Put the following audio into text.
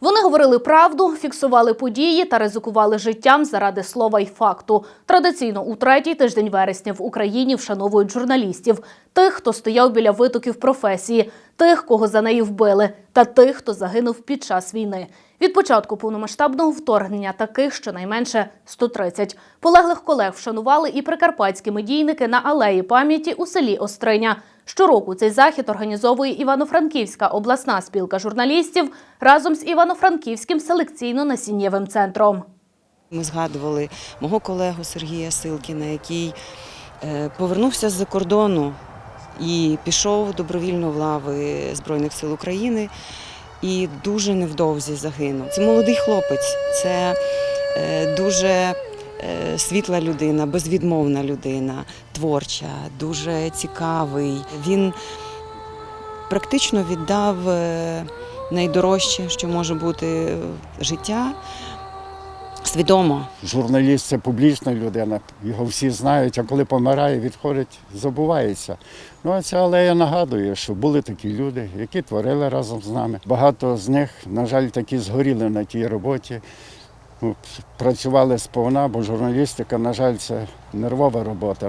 Вони говорили правду, фіксували події та ризикували життям заради слова й факту. Традиційно у третій тиждень вересня в Україні вшановують журналістів, тих, хто стояв біля витоків професії, тих, кого за неї вбили, та тих, хто загинув під час війни. Від початку повномасштабного вторгнення таких щонайменше 130. Полеглих колег вшанували і прикарпатські медійники на алеї пам'яті у селі Остриня. Щороку цей захід організовує Івано-Франківська обласна спілка журналістів разом з Івано-Франківським селекційно-насіннєвим центром. Ми згадували мого колегу Сергія Силкіна, який е, повернувся з-за кордону і пішов добровільно в лави Збройних сил України і дуже невдовзі загинув. Це молодий хлопець, це е, дуже світла людина, безвідмовна людина, творча, дуже цікавий. Він практично віддав е, найдорожче, що може бути е, життя. Свідомо Журналіст це публічна людина, його всі знають, а коли помирає, відходить, забувається. Ну а ця алея нагадує, що були такі люди, які творили разом з нами. Багато з них, на жаль, такі згоріли на тій роботі. Працювали сповна, бо журналістика, на жаль, це нервова робота.